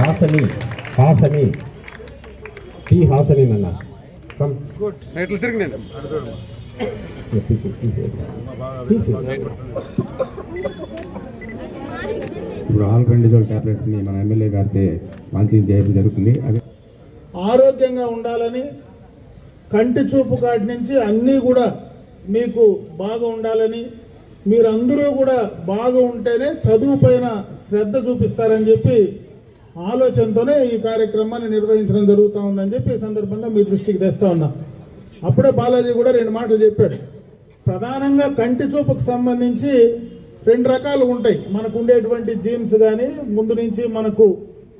Hassine Hassine. Tea Hassine అన్న come ఇట్లా తిరిగినండి. తీసి తీసి తీసి ఇప్పుడు ఆల్కండిజోల్ టాబ్లెట్స్ని మన ఎమ్మెల్యే గారితో లాంచింగ్ చేయడం జరుగుతుంది. అది ఆరోగ్యంగా ఉండాలని కంటి చూపు కాటి నుంచి అన్నీ కూడా మీకు బాగా ఉండాలని మీరందరూ కూడా బాగా ఉంటేనే చదువు పైన శ్రద్ధ చూపిస్తారని చెప్పి ఆలోచనతోనే ఈ కార్యక్రమాన్ని నిర్వహించడం జరుగుతూ ఉందని చెప్పి ఈ సందర్భంగా మీ దృష్టికి తెస్తా ఉన్నా. అప్పుడే బాలాజీ కూడా రెండు మాటలు చెప్పాడు. ప్రధానంగా కంటి చూపుకు సంబంధించి రెండు రకాలు ఉంటాయి. మనకు ఉండేటువంటి జీన్స్ కానీ ముందు నుంచి మనకు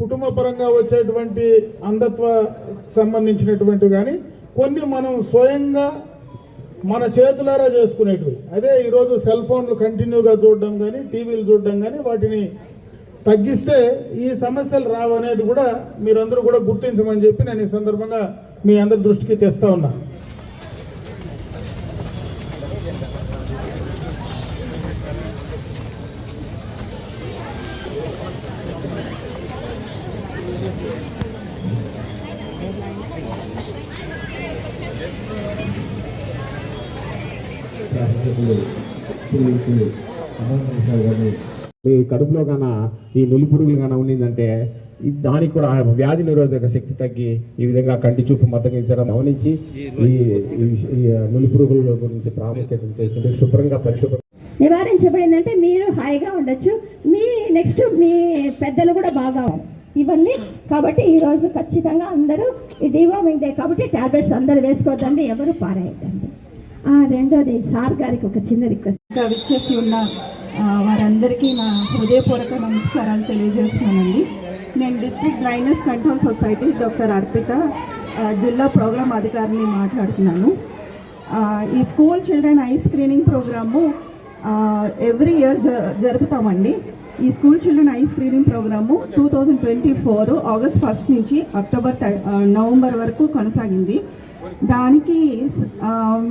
కుటుంబ పరంగా వచ్చేటువంటి అంధత్వ సంబంధించినటువంటివి కానీ కొన్ని మనం స్వయంగా మన చేతులారా చేసుకునేటివి. అదే ఈరోజు సెల్ ఫోన్లు కంటిన్యూగా చూడడం కానీ టీవీలు చూడడం కానీ వాటిని తగ్గిస్తే ఈ సమస్యలు రావనేది కూడా మీరందరూ కూడా గుర్తించమని చెప్పి నేను ఈ సందర్భంగా మీ అందరి దృష్టికి తెస్తా ఉన్నా. మీ కడుపులో గాన ఈ నులి పురుగులు గాన ఉండిందంటే ఈ దానికి కూడా ఆ వ్యాధి నిరోధక శక్తి తగ్గి ఈ విధంగా కంటి చూపు మద్దగించడం గమనించి ఈ ఈ- ఈ నులి పురుగుల గురించి ప్రాముఖ్యత తెలుసుకుంటే శుభ్రంగా పరిశుభ్రం నివారించబడిందంటే మీరు హాయిగా ఉండొచ్చు. మీ నెక్స్ట్ మీ పెద్దలు కూడా బాగా ఇవన్నీ కాబట్టి ఈరోజు ఖచ్చితంగా అందరూ ఈ డివామింగ్ డే కాబట్టి టాబ్లెట్స్ అందరూ వేసుకోవద్దండి ఎవరు పారేయద్దండి. ఆ, రెండోది సార్ గారికి ఒక చిన్న రిక్వెస్ట్. ఇంకా విచ్చేసి ఉన్న వారందరికీ నా హృదయపూర్వక నమస్కారాలు తెలియజేస్తున్నానండి. నేను district blindness control society doctor Arpita జిల్లా ప్రోగ్రామ్ అధికారిని మాట్లాడుతున్నాను. ఈ school children eye screening programme every year జ జరుపుతామండి. ఈ school children eye screening programme two thousand twenty four August first నుంచి అక్టోబర్ నవంబర్ వరకు కొనసాగింది. దానికి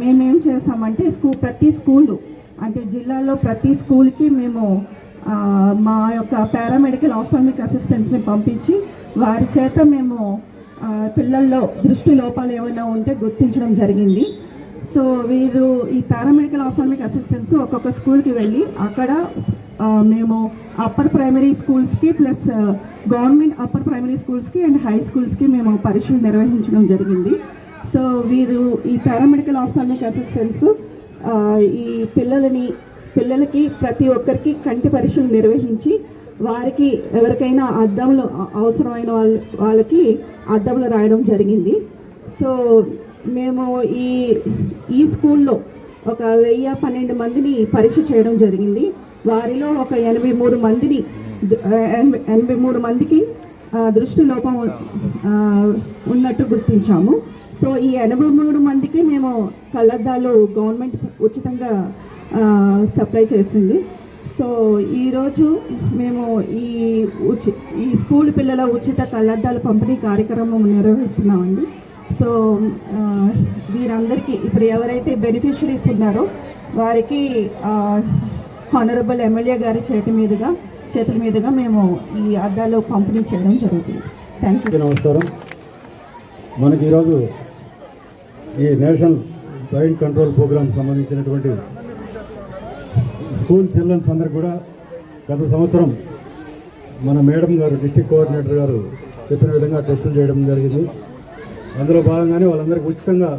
మేమేం చేస్తామంటే స్కూల్ ప్రతి స్కూలు అంటే జిల్లాలో ప్రతి స్కూల్కి మేము మా యొక్క పారామెడికల్ ఆఫామిక్ అసిస్టెంట్స్ని పంపించి వారి చేత మేము పిల్లల్లో దృష్టి లోపాలు ఏమైనా ఉంటే గుర్తించడం జరిగింది. సో వీరు ఈ పారామెడికల్ ఆఫామిక్ అసిస్టెంట్స్ ఒక్కొక్క స్కూల్కి వెళ్ళి అక్కడ మేము అప్పర్ ప్రైమరీ స్కూల్స్కి ప్లస్ గవర్నమెంట్ అప్పర్ ప్రైమరీ స్కూల్స్కి అండ్ హై స్కూల్స్కి మేము పరీక్షలు నిర్వహించడం జరిగింది. సో వీరు ఈ పారామెడికల్ ఆఫామిక్ అసిస్టెంట్స్ ఈ పిల్లలని పిల్లలకి ప్రతి ఒక్కరికి కంటి పరీక్షలు నిర్వహించి వారికి ఎవరికైనా అద్దములు అవసరమైన వాళ్ళ వాళ్ళకి అద్దములు రాయడం జరిగింది. సో మేము ఈ ఈ స్కూల్లో ఒక వెయ్యి పన్నెండు మందిని పరీక్ష చేయడం జరిగింది. వారిలో ఒక ఎనభై మూడు మందిని ఎనభై ఎనభై మూడు మందికి దృష్టి లోపం ఉన్నట్టు గుర్తించాము. సో ఈ ఎనభై మూడు మందికి మేము కళ్ళద్దాలు గవర్నమెంట్ ఉచితంగా సప్లై చేసింది. సో ఈరోజు మేము ఈ ఉచి ఈ స్కూల్ పిల్లల ఉచిత కళ్ళద్దాలు పంపిణీ కార్యక్రమం నిర్వహిస్తున్నామండి. సో వీరందరికీ ఇప్పుడు ఎవరైతే బెనిఫిషరీస్ ఉన్నారో వారికి హానరబుల్ ఎమ్మెల్యే గారి చేతి మీదుగా చేతుల మీదుగా మేము ఈ అద్దాలు పంపిణీ చేయడం జరుగుతుంది. థ్యాంక్ యూ నమస్కారం. మనకి ఈరోజు ఈ నేషనల్ బ్లైండ్ కంట్రోల్ ప్రోగ్రామ్ సంబంధించినటువంటి స్కూల్ చిల్డ్రన్స్ అందరికి కూడా గత సంవత్సరం మన మేడం గారు డిస్టిక్ కోఆర్డినేటర్ గారు చెప్పిన విధంగా టెస్టులు చేయడం జరిగింది. అందులో భాగంగానే వాళ్ళందరికీ ఉచితంగా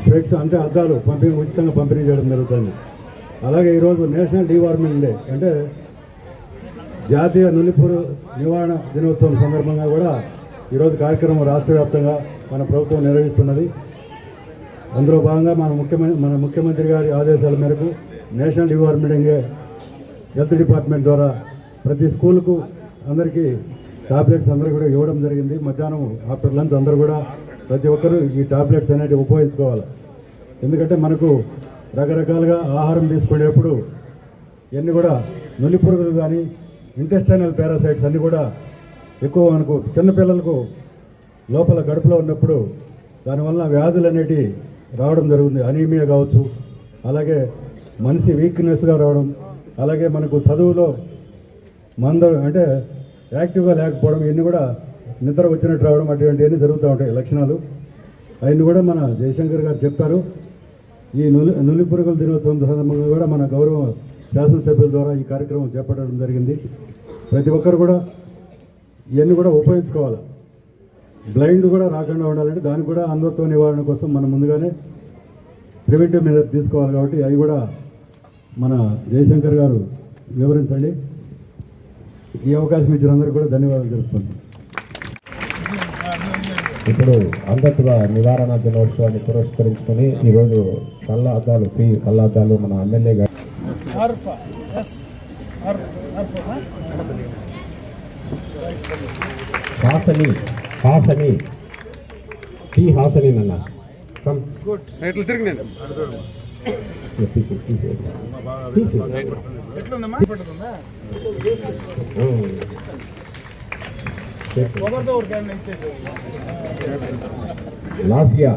స్ప్రెడ్స్ అంటే అద్దాలు పంపిణీ ఉచితంగా పంపిణీ చేయడం జరుగుతుంది. అలాగే ఈరోజు నేషనల్ డివార్మింగ్ డే అంటే జాతీయ నులిపురు నివారణ దినోత్సవం సందర్భంగా కూడా ఈరోజు కార్యక్రమం రాష్ట్ర వ్యాప్తంగా మన ప్రభుత్వం నిర్వహిస్తున్నది. అందులో భాగంగా మన ముఖ్యమంత్రి మన ముఖ్యమంత్రి గారి ఆదేశాల మేరకు నేషనల్ డివార్మింగ్ హెల్త్ డిపార్ట్మెంట్ ద్వారా ప్రతి స్కూల్కు అందరికీ టాబ్లెట్స్ అందరూ కూడా ఇవ్వడం జరిగింది. మధ్యాహ్నం ఆఫ్టర్ లంచ్ అందరూ కూడా ప్రతి ఒక్కరూ ఈ టాబ్లెట్స్ అనేటివి ఉపయోగించుకోవాలి. ఎందుకంటే మనకు రకరకాలుగా ఆహారం తీసుకునేప్పుడు ఇవన్నీ కూడా నులి పురుగులు కానీ ఇంటెస్టైనల్ పారాసైట్స్ అన్నీ కూడా ఎక్కువ మనకు చిన్నపిల్లలకు లోపల గడుపులో ఉన్నప్పుడు దానివల్ల వ్యాధులు అనేటివి రావడం జరుగుతుంది. అనీమియా కావచ్చు అలాగే మనిషి వీక్నెస్గా రావడం అలాగే మనకు చదువులో మంద అంటే యాక్టివ్గా లేకపోవడం ఇవన్నీ కూడా నిద్ర వచ్చినట్టు రావడం అటువంటివన్నీ జరుగుతూ ఉంటాయి లక్షణాలు. అవన్నీ కూడా మన జయశంకర్ గారు చెప్తారు. ఈ నులి నులిపురుగుల దినోత్సవం సందర్భంగా కూడా మన గౌరవ శాసనసభ్యుల ద్వారా ఈ కార్యక్రమం చేపట్టడం జరిగింది. ప్రతి ఒక్కరు కూడా ఇవన్నీ కూడా ఉపయోగించుకోవాలి. బ్లైండ్ కూడా రాకుండా ఉండాలంటే దానికి కూడా అంధత్వ నివారణ కోసం మనం ముందుగానే ప్రివెంటివ్ మెజర్ తీసుకోవాలి కాబట్టి అవి కూడా మన జయశంకర్ గారు వివరించండి. ఈ అవకాశం ఇచ్చిన అందరికీ కూడా ధన్యవాదాలు తెలుపుతున్నాను ఇప్పుడు అంధత్వ నివారణ దినోత్సవాన్ని పురస్కరించుకొని ఈరోజు కళ్ళ అద్దాలు ఫ్రీ కళ్ళ అద్దాలు మన ఎమ్మెల్యే గారు. అర్ఫా హాసని. టీ హాసని నన్న. కమ్ తిరిగినండి ఒకరికి అన్నీ ఇచ్చేసి లాసియా.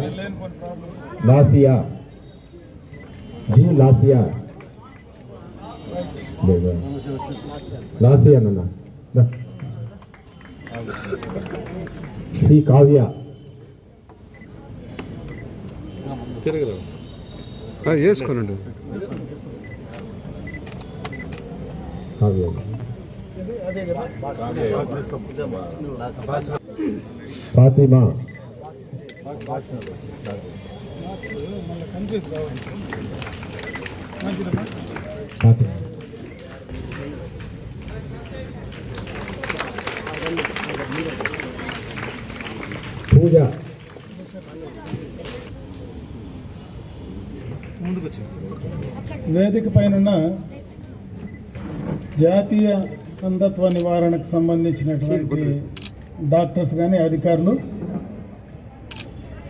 లాసియా. జీ లాసియా. లాసియా నన్న. దా. శ్రీ కావ్య. వేసుకోనండి. కావ్య. ఫాతిమా. పూజ. వేదిక పైన జాతీయ అంధత్వ నివారణకు సంబంధించినటువంటి డాక్టర్స్ కానీ అధికారులు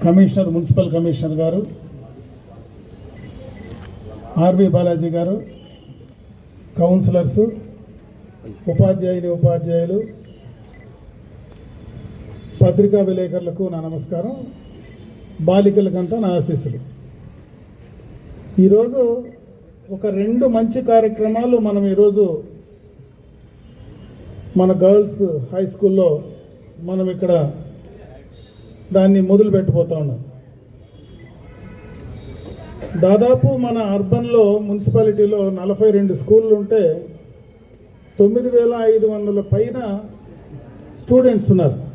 కమిషనర్ మున్సిపల్ కమిషనర్ గారు ఆర్వి బాలాజీ గారు కౌన్సిలర్స్ ఉపాధ్యాయుని ఉపాధ్యాయులు పత్రికా విలేకరులకు నా నమస్కారం. బాలికలకంతా నా ఆశీస్సులు. ఈరోజు ఒక రెండు మంచి కార్యక్రమాలు మనం ఈరోజు మన గర్ల్స్ హై స్కూల్లో మనం ఇక్కడ దాన్ని మొదలు పెట్టబోతా ఉన్నాం. దాదాపు మన అర్బన్లో మున్సిపాలిటీలో నలభై రెండు స్కూళ్ళు ఉంటే తొమ్మిది వేల ఐదు వందల పైన స్టూడెంట్స్ ఉన్నారు.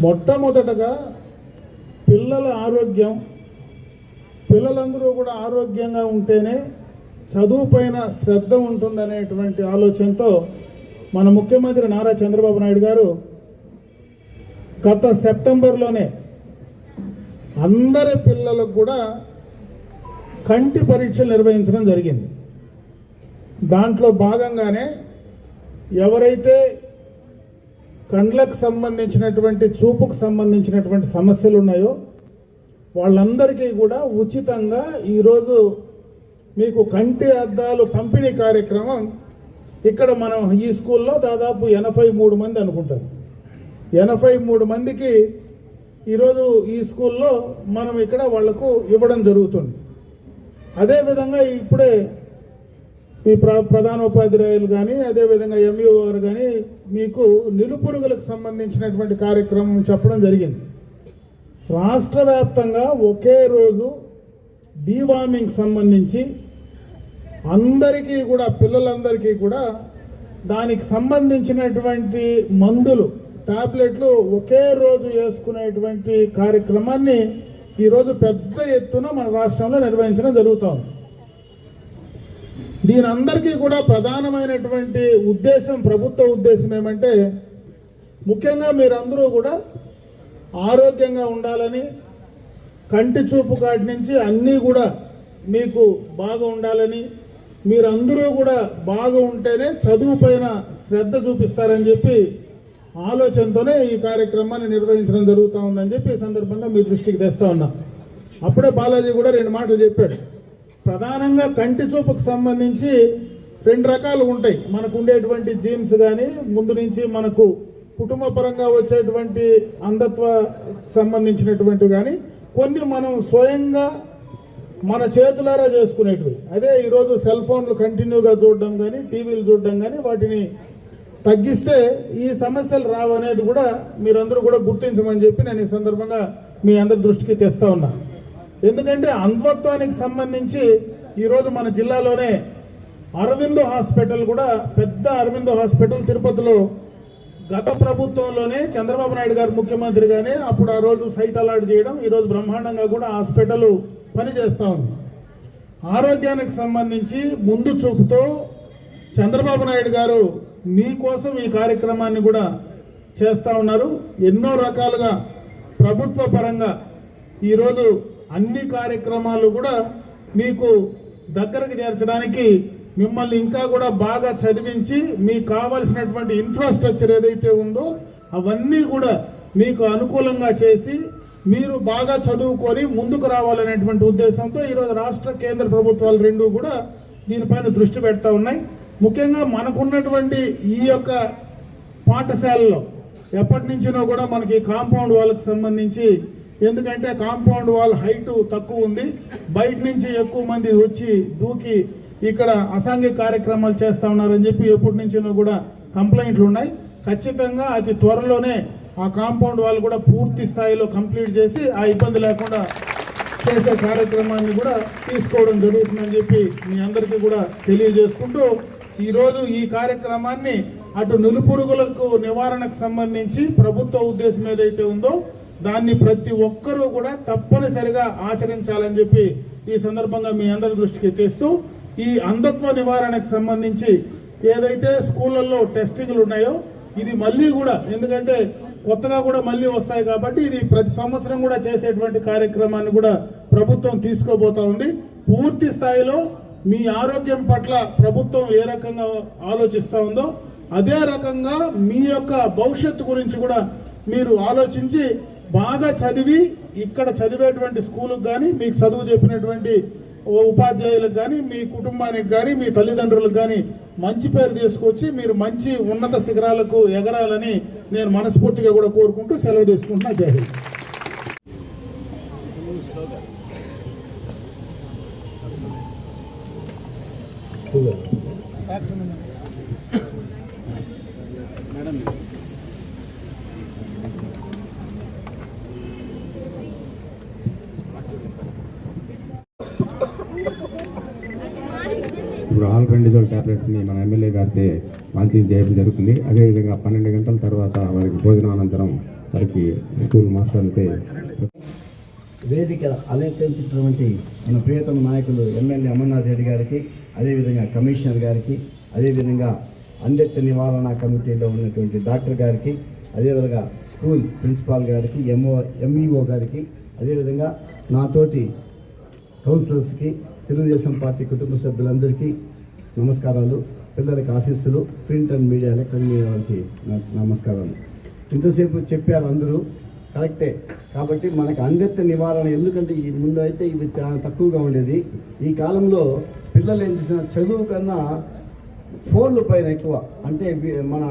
మొట్టమొదటగా పిల్లల ఆరోగ్యం పిల్లలందరూ కూడా ఆరోగ్యంగా ఉంటేనే చదువు పైన శ్రద్ధ ఉంటుందనేటువంటి ఆలోచనతో మన ముఖ్యమంత్రి నారా చంద్రబాబు నాయుడు గారు గత సెప్టెంబర్లోనే అందరి పిల్లలకు కూడా కంటి పరీక్షలు నిర్వహించడం జరిగింది. దాంట్లో భాగంగానే ఎవరైతే కండ్లకు సంబంధించినటువంటి చూపుకు సంబంధించినటువంటి సమస్యలు ఉన్నాయో వాళ్ళందరికీ కూడా ఉచితంగా ఈరోజు మీకు కంటి అద్దాలు పంపిణీ కార్యక్రమం ఇక్కడ మనం ఈ స్కూల్లో దాదాపు ఎనభై మూడు మంది అనుకుంటారు. ఎనభై మూడు మందికి ఈరోజు ఈ స్కూల్లో మనం ఇక్కడ వాళ్ళకు ఇవ్వడం జరుగుతుంది. అదేవిధంగా ఇప్పుడే ఈ ప్ర ప్రధానోపాధ్యాయులు కానీ అదేవిధంగా ఎంఈఓ గారు కానీ మీకు నిలుపురుగులకు సంబంధించినటువంటి కార్యక్రమం చెప్పడం జరిగింది. రాష్ట్ర వ్యాప్తంగా ఒకే రోజు డీవార్మింగ్ సంబంధించి అందరికీ కూడా పిల్లలందరికీ కూడా దానికి సంబంధించినటువంటి మందులు టాబ్లెట్లు ఒకే రోజు వేసుకునేటువంటి కార్యక్రమాన్ని ఈరోజు పెద్ద ఎత్తున మన రాష్ట్రంలో నిర్వహించడం జరుగుతూ ఉంది అందరికీ కూడా ప్రధానమైనటువంటి ఉద్దేశం ప్రభుత్వ ఉద్దేశం ఏమంటే ముఖ్యంగా మీరందరూ కూడా ఆరోగ్యంగా ఉండాలని కంటి చూపు కాటి నుంచి అన్నీ కూడా మీకు బాగా ఉండాలని మీరందరూ కూడా బాగా ఉంటేనే చదువు పైన శ్రద్ధ చూపిస్తారని చెప్పి ఆలోచనతోనే ఈ కార్యక్రమాన్ని నిర్వహించడం జరుగుతూ ఉందని చెప్పి ఈ సందర్భంగా మీ దృష్టికి తెస్తా ఉన్నా. అప్పుడే బాలాజీ కూడా రెండు మాటలు చెప్పాడు. ప్రధానంగా కంటి చూపుకు సంబంధించి రెండు రకాలు ఉంటాయి. మనకు ఉండేటువంటి జీన్స్ కానీ ముందు నుంచి మనకు కుటుంబ పరంగా వచ్చేటువంటి అంధత్వ సంబంధించినటువంటి కానీ కొన్ని మనం స్వయంగా మన చేతులారా చేసుకునేటివి. అదే ఈరోజు సెల్ ఫోన్లు కంటిన్యూగా చూడడం కానీ టీవీలు చూడడం కానీ వాటిని తగ్గిస్తే ఈ సమస్యలు రావనేది కూడా మీరందరూ కూడా గుర్తించమని చెప్పి నేను ఈ సందర్భంగా మీ అందరి దృష్టికి తెస్తా ఉన్నాను ఎందుకంటే అంధత్వానికి సంబంధించి ఈరోజు మన జిల్లాలోనే అరవిందో హాస్పిటల్ కూడా పెద్ద అరవిందో హాస్పిటల్ తిరుపతిలో గత ప్రభుత్వంలోనే చంద్రబాబు నాయుడు గారు ముఖ్యమంత్రిగానే అప్పుడు ఆ రోజు సైట్ అలాట్ చేయడం ఈరోజు బ్రహ్మాండంగా కూడా హాస్పిటల్ పనిచేస్తూ ఉంది. ఆరోగ్యానికి సంబంధించి ముందు చూపుతో చంద్రబాబు నాయుడు గారు మీకోసం ఈ కార్యక్రమాన్ని కూడా చేస్తూ ఉన్నారు. ఎన్నో రకాలుగా ప్రభుత్వ పరంగా ఈరోజు అన్ని కార్యక్రమాలు కూడా మీకు దగ్గరకు చేర్చడానికి మిమ్మల్ని ఇంకా కూడా బాగా చదివించి మీకు కావలసినటువంటి ఇన్ఫ్రాస్ట్రక్చర్ ఏదైతే ఉందో అవన్నీ కూడా మీకు అనుకూలంగా చేసి మీరు బాగా చదువుకొని ముందుకు రావాలనేటువంటి ఉద్దేశంతో ఈరోజు రాష్ట్ర కేంద్ర ప్రభుత్వాలు రెండు కూడా దీనిపైన దృష్టి పెడతా ఉన్నాయి. ముఖ్యంగా మనకున్నటువంటి ఈ యొక్క పాఠశాలలో ఎప్పటి నుంచినో కూడా మనకి కాంపౌండ్ వాళ్ళకి సంబంధించి ఎందుకంటే కాంపౌండ్ వాల్ హైట్ తక్కువ ఉంది. బయట నుంచి ఎక్కువ మంది వచ్చి దూకి ఇక్కడ అసాంఘిక కార్యక్రమాలు చేస్తూ ఉన్నారని చెప్పి ఎప్పటి నుంచినో కూడా కంప్లైంట్లు ఉన్నాయి. ఖచ్చితంగా అతి త్వరలోనే ఆ కాంపౌండ్ వాల్ కూడా పూర్తి స్థాయిలో కంప్లీట్ చేసి ఆ ఇబ్బంది లేకుండా చేసే కార్యక్రమాన్ని కూడా తీసుకోవడం జరుగుతుందని చెప్పి మీ అందరికీ కూడా తెలియజేసుకుంటూ ఈరోజు ఈ కార్యక్రమాన్ని అటు నులుపురుగులకు నివారణకు సంబంధించి ప్రభుత్వ ఉద్దేశం ఏదైతే ఉందో దాన్ని ప్రతి ఒక్కరూ కూడా తప్పనిసరిగా ఆచరించాలని చెప్పి ఈ సందర్భంగా మీ అందరి దృష్టికి తెస్తూ ఈ అంధత్వ నివారణకు సంబంధించి ఏదైతే స్కూళ్ళల్లో టెస్టింగ్లు ఉన్నాయో ఇది మళ్ళీ కూడా ఎందుకంటే కొత్తగా కూడా మళ్ళీ వస్తాయి కాబట్టి ఇది ప్రతి సంవత్సరం కూడా చేసేటువంటి కార్యక్రమాన్ని కూడా ప్రభుత్వం తీసుకోబోతా ఉంది. పూర్తి స్థాయిలో మీ ఆరోగ్యం పట్ల ప్రభుత్వం ఏ రకంగా ఆలోచిస్తూ ఉందో అదే రకంగా మీ యొక్క భవిష్యత్తు గురించి కూడా మీరు ఆలోచించి బాగా చదివి ఇక్కడ చదివేటువంటి స్కూలుకు కానీ మీకు చదువు చెప్పినటువంటి ఉపాధ్యాయులకు కానీ మీ కుటుంబానికి కానీ మీ తల్లిదండ్రులకు కానీ మంచి పేరు తీసుకొచ్చి మీరు మంచి ఉన్నత శిఖరాలకు ఎగరాలని నేను మనస్ఫూర్తిగా కూడా కోరుకుంటూ సెలవు తీసుకుంటున్నా. జై హింద్ ట్యాబ్లెట్స్ని టాబ్లెట్స్ని మన ఎమ్మెల్యే గారితే లాంచింగ్ చేయడం జరుగుతుంది. అదేవిధంగా పన్నెండు గంటల తర్వాత వారికి భోజనానంతరం వారికి స్కూల్ మాస్టర్లపై వేదిక అలంకరించినటువంటి మన ప్రియతమ నాయకులు ఎమ్మెల్యే అమర్నాథ్ రెడ్డి గారికి అదేవిధంగా కమిషనర్ గారికి అదేవిధంగా అంధత్వ నివారణ కమిటీలో ఉన్నటువంటి డాక్టర్ గారికి అదేవిధంగా స్కూల్ ప్రిన్సిపాల్ గారికి ఎంఓ ఎంఈఓ గారికి అదేవిధంగా నాతోటి కౌన్సిలర్స్కి తెలుగుదేశం పార్టీ కుటుంబ సభ్యులందరికీ నమస్కారాలు. పిల్లలకి ఆశీస్సులు ప్రింట్ అండ్ మీడియా ఎలక్ట్రానిక్ వారికి నమస్కారాలు. ఇంతసేపు చెప్పారు అందరూ. కరెక్టే. కాబట్టి మనకు అంధత్వ నివారణ ఎందుకంటే ఈ ముందు అయితే ఇవి చాలా తక్కువగా ఉండేది. ఈ కాలంలో పిల్లలు ఏం చేసిన చదువు కన్నా ఫోన్ల పైన ఎక్కువ. అంటే మన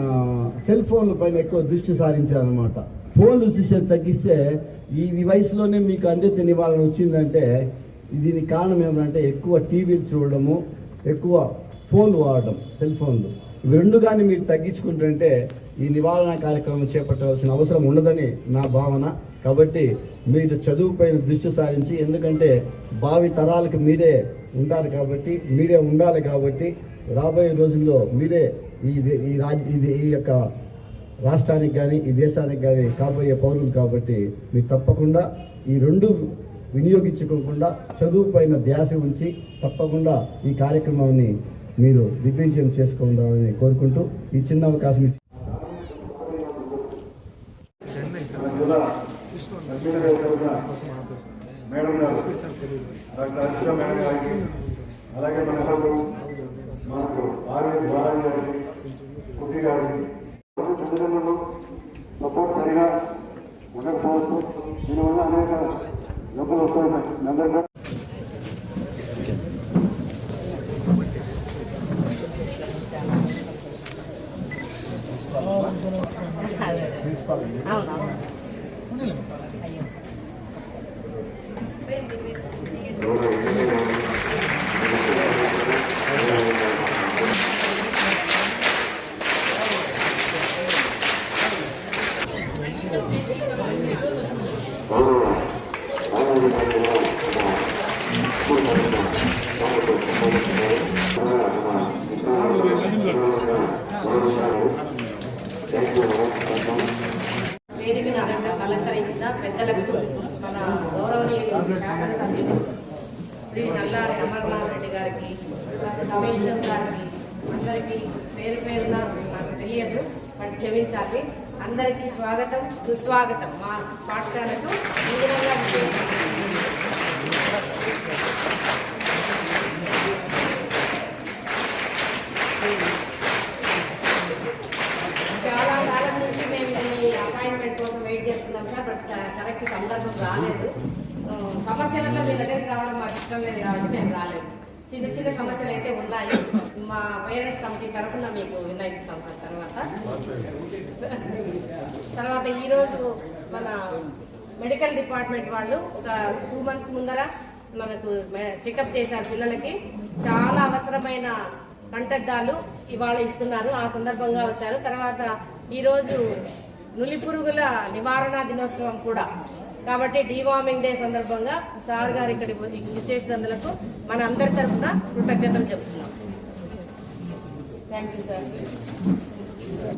సెల్ ఫోన్ల పైన ఎక్కువ దృష్టి సారించారనమాట ఫోన్లు చూసే తగ్గిస్తే ఈ ఈ వయసులోనే మీకు అంధత్వ నివారణ వచ్చిందంటే దీనికి కారణం ఏమంటే ఎక్కువ టీవీలు చూడడము ఎక్కువ ఫోన్లు వాడడం సెల్ ఫోన్లు. ఇవి రెండు కానీ మీరు తగ్గించుకుంటుంటే ఈ నివారణ కార్యక్రమం చేపట్టవలసిన అవసరం ఉండదని నా భావన. కాబట్టి మీరు చదువుపైన దృష్టి సారించి ఎందుకంటే భావి తరాలకు మీరే ఉంటారు కాబట్టి మీరే ఉండాలి కాబట్టి రాబోయే రోజుల్లో మీరే ఈ ఈ రాజ్ ఇది ఈ యొక్క రాష్ట్రానికి కానీ ఈ దేశానికి కానీ కాబోయే పౌరులు కాబట్టి మీరు తప్పకుండా ఈ రెండు వినియోగించుకోకుండా చదువు పైన ధ్యాస ఉంచి తప్పకుండా ఈ కార్యక్రమాన్ని మీరు దిగ్విజయం చేసుకోవాలని కోరుకుంటూ ఈ చిన్న అవకాశం ఇచ్చి మేడం గారు డాక్టర్ మేడం గారికి అలాగే మన మనకు ఆర్ఎస్ బాలాజీ గారికి కుట్టి గారికి తల్లిదండ్రులు సపోర్ట్ సరిగా ఉండకపోవచ్చు. దీనివల్ల అనేక జబ్బులు వస్తున్నాయి అందరికీ పెద్దలకు మన గౌరవనీయులు శాసనసభ్యులు శ్రీ నల్లారి అమర్నాథ్ రెడ్డి గారికి కమిషనర్ గారికి అందరికీ పేరు పేరున నాకు తెలియదు బట్ క్షమించాలి అందరికీ స్వాగతం సుస్వాగతం మా పాఠశాలకు ఈ విధంగా విజయం చాలా కాలం నుంచి మేము మీ అపాయింట్మెంట్ కోసం వెయిట్ చేస్తున్నాం సార్ బట్ కరెక్ట్ సందర్భం రాలేదు ఆ, సమస్యలతో మీ దగ్గరికి రావడం మాకు ఇష్టం లేదు కాబట్టి మేము రాలేదు చిన్న చిన్న సమస్యలు అయితే ఉన్నాయి. మా పేరెంట్స్ కమిటీ తరఫున మీకు విన్నయిస్తాం సార్ తర్వాత. తర్వాత ఈరోజు మన మెడికల్ డిపార్ట్మెంట్ వాళ్ళు ఒక టూ మంత్స్ ముందర మనకు చెకప్ చేశారు పిల్లలకి. చాలా అవసరమైన కంటద్దాలు ఇవాళ ఇస్తున్నారు. ఆ సందర్భంగా వచ్చారు. తర్వాత ఈరోజు నులి పురుగుల నివారణ దినోత్సవం కూడా కాబట్టి డీవార్మింగ్ డే సందర్భంగా సార్ గారు ఇక్కడికి చేసినందులకు మన అందరి తరఫున కృతజ్ఞతలు చెప్తున్నాం. Thank you sir